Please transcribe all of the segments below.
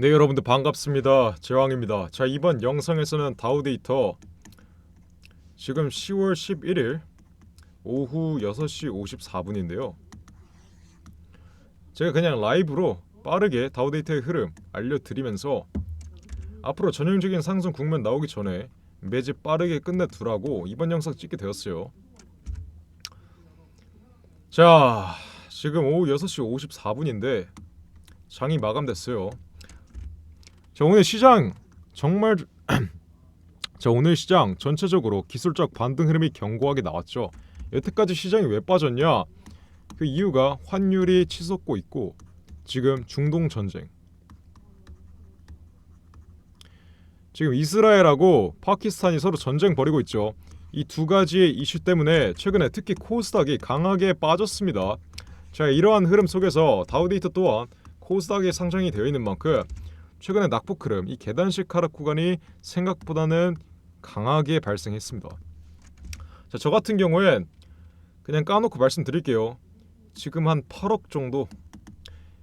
네 여러분들 반갑습니다. 제왕입니다. 자 이번 영상에서는 다우데이터. 지금 10월 11일 오후 6시 54분인데요. 제가 그냥 라이브로 빠르게 다우데이터의 흐름 알려드리면서 앞으로 전형적인 상승 국면 나오기 전에 매집 빠르게 끝내두라고 이번 영상 찍게 되었어요. 자 지금 오후 6시 54분인데 장이 마감됐어요 자 오늘 시장 정말 자 오늘 시장 전체적으로 기술적 반등 흐름이 견고하게 나왔죠. 여태까지 시장이 왜 빠졌냐? 그 이유가 환율이 치솟고 있고 지금 중동 전쟁 지금 이스라엘하고 파키스탄이 서로 전쟁 벌이고 있죠. 이 두 가지의 이슈 때문에 최근에 특히 코스닥이 강하게 빠졌습니다. 자 이러한 흐름 속에서 다우데이터 또한 코스닥이 상장이 되어 있는 만큼 최근에 낙폭 흐름, 이 계단식 하락 구간이 생각보다는 강하게 발생했습니다. 자, 저 같은 경우엔 그냥 까놓고 말씀드릴게요. 지금 한 8억 정도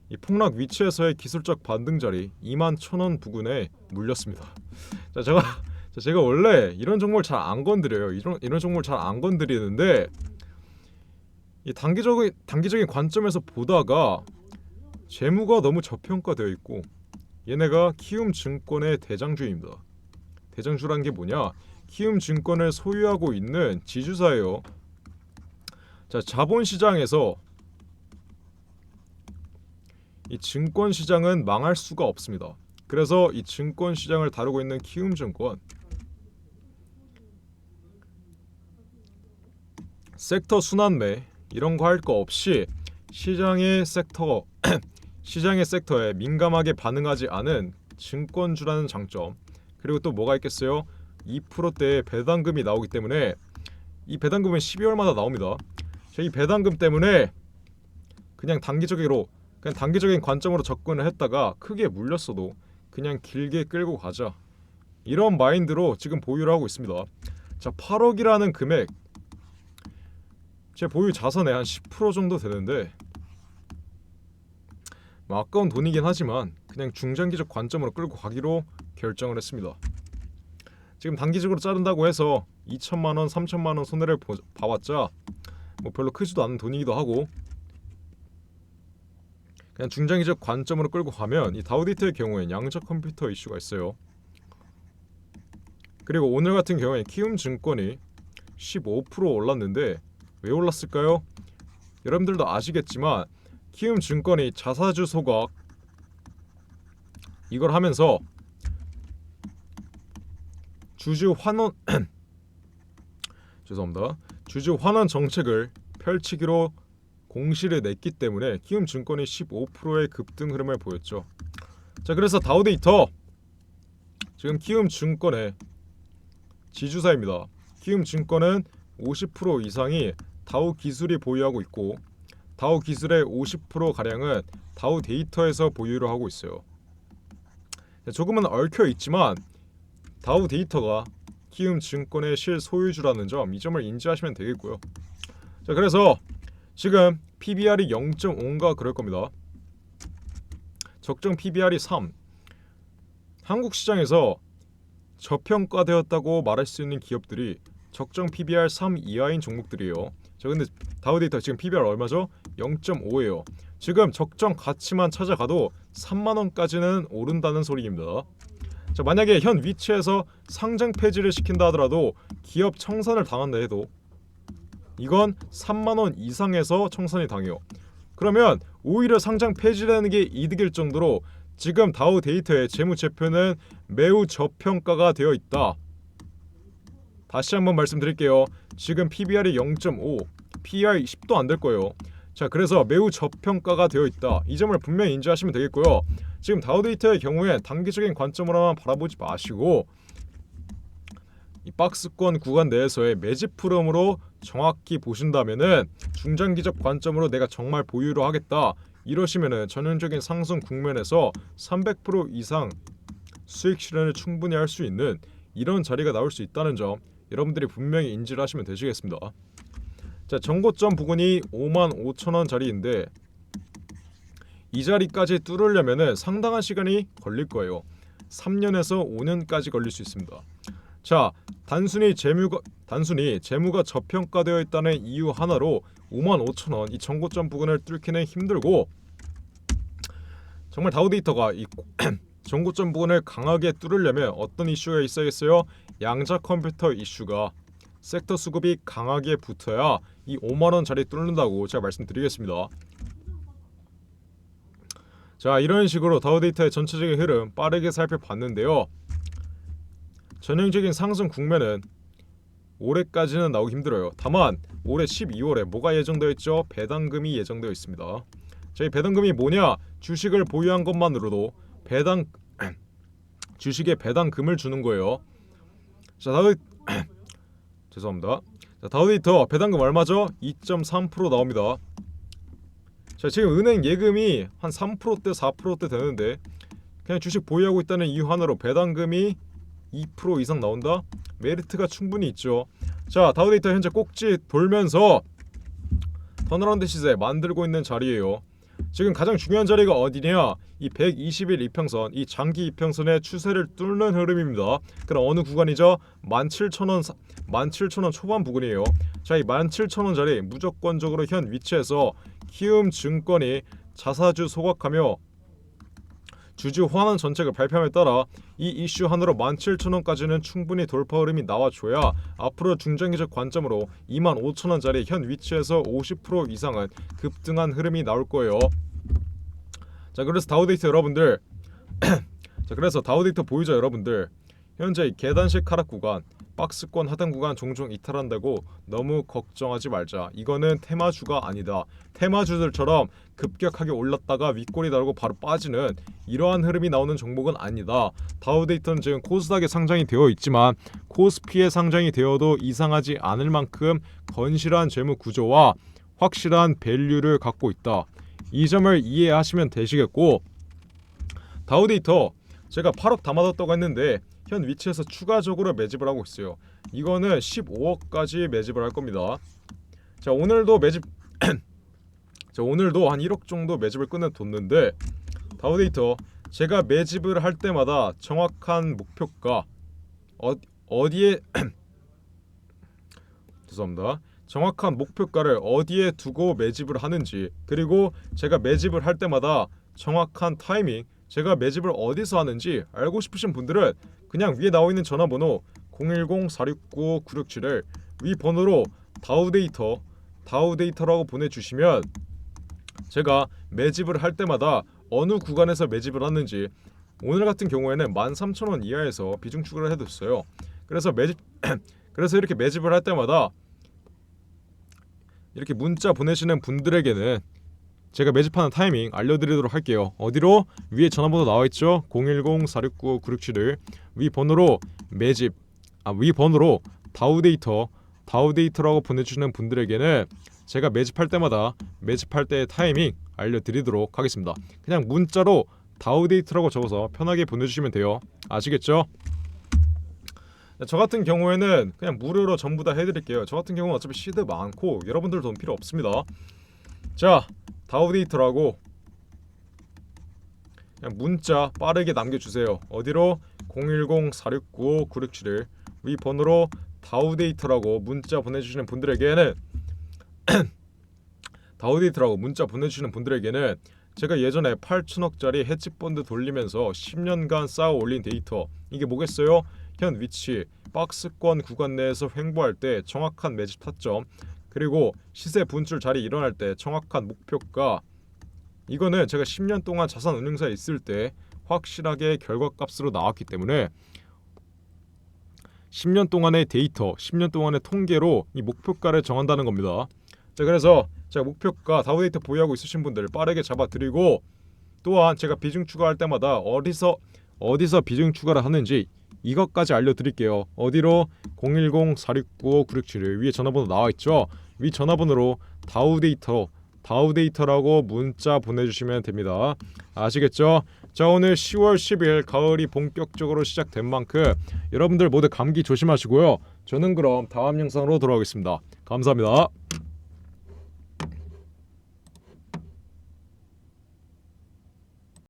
이 폭락 위치에서의 기술적 반등 자리 2만 1천원 부근에 물렸습니다. 자, 제가 자, 제가 원래 이런 종목을 잘 안 건드려요. 이런 이런 종목을 잘 안 건드리는데 이 단기적인 단기적인 관점에서 보다가 재무가 너무 저평가되어 있고 얘네가 키움 증권의 대장주입니다. 대장주란 게 뭐냐? 키움 증권을 소유하고 있는 지주사예요. 자, 자본 시장에서 이 증권 시장은 망할 수가 없습니다. 그래서 이 증권 시장을 다루고 있는 키움 증권 섹터 순환매 이런 거 할 거 없이 시장의 섹터 시장의 섹터에 민감하게 반응하지 않은 증권주라는 장점 그리고 또 뭐가 있겠어요? 2%대의 배당금이 나오기 때문에 이 배당금은 12월마다 나옵니다. 자, 이 배당금 때문에 그냥 단기적으로 그냥 단기적인 관점으로 접근을 했다가 크게 물렸어도 그냥 길게 끌고 가자 이런 마인드로 지금 보유를 하고 있습니다. 자 8억이라는 금액 제 보유 자산의 한 10% 정도 되는데 뭐 아까운 돈이긴 하지만 그냥 중장기적 관점으로 끌고 가기로 결정을 했습니다. 지금 단기적으로 자른다고 해서 2천만 원, 3천만 원 손해를 보, 봐왔자 뭐 별로 크지도 않은 돈이기도 하고 그냥 중장기적 관점으로 끌고 가면 이 다우디트의 경우엔 양적 컴퓨터 이슈가 있어요. 그리고 오늘 같은 경우에 키움 증권이 15% 올랐는데 왜 올랐을까요? 여러분들도 아시겠지만 키움 증권이 자사주 소각 이걸 하면서 주주 환원 죄송합니다. 주주 환원 정책을 펼치기로 공시를 냈기 때문에 키움 증권이 15%의 급등 흐름을 보였죠. 자, 그래서 다우데이터 지금 키움 증권의 지주사입니다. 키움 증권은 50% 이상이 다우 기술이 보유하고 있고 다우 기술의 50% 가량은 다우 데이터에서 보유를 하고 있어요. 조금은 얽혀 있지만 다우 데이터가 키움 증권의 실소유주라는 점 이 점을 인지하시면 되겠고요. 자 그래서 지금 PBR이 0.5인가 그럴 겁니다. 적정 PBR이 3. 한국 시장에서 저평가되었다고 말할 수 있는 기업들이 적정 PBR 3 이하인 종목들이에요. 저 근데 다우데이터 지금 PBR 얼마죠? 0.5예요. 지금 적정 가치만 찾아가도 3만 원까지는 오른다는 소리입니다. 자, 만약에 현 위치에서 상장 폐지를 시킨다 하더라도 기업 청산을 당한다 해도 이건 3만 원 이상에서 청산이 당해요. 그러면 오히려 상장 폐지라는 게 이득일 정도로 지금 다우 데이터의 재무제표는 매우 저평가가 되어 있다. 다시 한번 말씀드릴게요. 지금 PBR이 0.5, PER 10도 안 될 거예요. 자, 그래서 매우 저평가가 되어 있다. 이 점을 분명히 인지하시면 되겠고요. 지금 다우 데이터의 경우에 단기적인 관점으로만 바라보지 마시고 이 박스권 구간 내에서의 매집 흐름으로 정확히 보신다면은 중장기적 관점으로 내가 정말 보유를 하겠다. 이러시면은 전형적인 상승 국면에서 300% 이상 수익 실현을 충분히 할 수 있는 이런 자리가 나올 수 있다는 점 여러분들이 분명히 인지를 하시면 되시겠습니다. 자, 정고점 부근이 5만 5천 원 자리인데 이 자리까지 뚫으려면은 상당한 시간이 걸릴 거예요. 3년에서 5년까지 걸릴 수 있습니다. 자, 단순히 재무가 단순히 재무가 저평가되어 있다는 이유 하나로 5만 5천 원이 정고점 부근을 뚫기는 힘들고 정말 다우데이터가 이 정고점 부근을 강하게 뚫으려면 어떤 이슈가 있어야겠어요? 양자 컴퓨터 이슈가 섹터 수급이 강하게 붙어야 이 5만 원짜리 뚫는다고 제가 말씀드리겠습니다. 자 이런 식으로 다우 데이터의 전체적인 흐름 빠르게 살펴봤는데요. 전형적인 상승 국면은 올해까지는 나오기 힘들어요. 다만 올해 12월에 뭐가 예정되어 있죠? 배당금이 예정되어 있습니다. 저희 배당금이 뭐냐? 주식을 보유한 것만으로도 배당 주식에 배당금을 주는 거예요. 자 다우 죄송합니다. 자 다우데이터 배당금 얼마죠? 2.3% 나옵니다. 자 지금 은행 예금이 한 3%대 4%대 되는데 그냥 주식 보유하고 있다는 이유 하나로 배당금이 2% 이상 나온다? 메리트가 충분히 있죠. 자 다우데이터 현재 꼭지 돌면서 턴어라운드 시세 만들고 있는 자리예요. 지금 가장 중요한 자리가 어디냐? 이 120일 이평선, 이 장기 이평선의 추세를 뚫는 흐름입니다. 그럼 어느 구간이죠? 17,000원 17,000원 초반 부근이에요. 자, 이 17,000원 자리 무조건적으로 현 위치에서 키움 증권이 자사주 소각하며 주주 호환 정책을 발표함에 따라 이 이슈 하나로 17,000원까지는 충분히 돌파 흐름이 나와줘야 앞으로 중장기적 관점으로 25,000원짜리 현 위치에서 50% 이상은 급등한 흐름이 나올 거예요. 자 그래서 다우데이터 여러분들 자 그래서 다우데이터 보유자 여러분들 현재 이 계단식 하락 구간 박스권 하단 구간 종종 이탈한다고 너무 걱정하지 말자. 이거는 테마주가 아니다. 테마주들처럼 급격하게 올랐다가 윗골이 달고 바로 빠지는 이러한 흐름이 나오는 종목은 아니다. 다우데이터는 지금 코스닥에 상장이 되어 있지만 코스피에 상장이 되어도 이상하지 않을 만큼 건실한 재무 구조와 확실한 밸류를 갖고 있다. 이 점을 이해하시면 되시겠고 다우데이터 제가 8억 담아뒀다고 했는데 현 위치에서 추가적으로 매집을 하고 있어요. 이거는 15억까지 매집을 할 겁니다. 자 오늘도 매집 자 오늘도 한 1억 정도 매집을 끝내 뒀는데 다우데이터 제가 매집을 할 때마다 정확한 목표가 어, 어디에 죄송합니다. 정확한 목표가를 어디에 두고 매집을 하는지 그리고 제가 매집을 할 때마다 정확한 타이밍 제가 매집을 어디서 하는지 알고 싶으신 분들은 그냥 위에 나와 있는 전화번호 010-469-9671을 위 번호로 다우데이터 다우데이터라고 보내주시면 제가 매집을 할 때마다 어느 구간에서 매집을 하는지 오늘 같은 경우에는 13,000원 이하에서 비중 추가를 해뒀어요. 그래서 매집 그래서 이렇게 매집을 할 때마다 이렇게 문자 보내시는 분들에게는 제가 매집하는 타이밍 알려드리도록 할게요. 어디로? 위에 전화번호 나와 있죠. 010-469-9671. 위 번호로 매집 아 위 번호로 다우데이터 다우데이터라고 보내주시는 분들에게는 제가 매집할 때마다 매집할 때의 타이밍 알려드리도록 하겠습니다. 그냥 문자로 다우데이터라고 적어서 편하게 보내주시면 돼요. 아시겠죠? 저 같은 경우에는 그냥 무료로 전부 다 해드릴게요. 저 같은 경우는 어차피 시드 많고 여러분들 돈 필요 없습니다. 자, 다우데이터라고 그냥 문자 빠르게 남겨주세요. 어디로? 010-469-9671위 번호로 다우데이터라고 문자 보내주시는 분들에게는 다우데이터라고 문자 보내주시는 분들에게는 제가 예전에 8천억짜리 헤지펀드 돌리면서 10년간 쌓아 올린 데이터 이게 뭐겠어요? 현 위치 박스권 구간 내에서 횡보할 때 정확한 매집 타점 그리고 시세 분출 자리 일어날 때 정확한 목표가 이거는 제가 10년 동안 자산 운용사에 있을 때 확실하게 결과값으로 나왔기 때문에 10년 동안의 데이터, 10년 동안의 통계로 이 목표가를 정한다는 겁니다. 자, 그래서 제가 목표가 다우데이터 보유하고 있으신 분들 빠르게 잡아드리고 또한 제가 비중 추가할 때마다 어디서 어디서 비중 추가를 하는지 이것까지 알려드릴게요. 어디로 010-469-9671 위에 전화번호 나와 있죠. 위 전화번호로 다우데이터 다우데이터라고 문자 보내주시면 됩니다. 아시겠죠? 자 오늘 10월 10일 가을이 본격적으로 시작된 만큼 여러분들 모두 감기 조심하시고요. 저는 그럼 다음 영상으로 돌아오겠습니다. 감사합니다.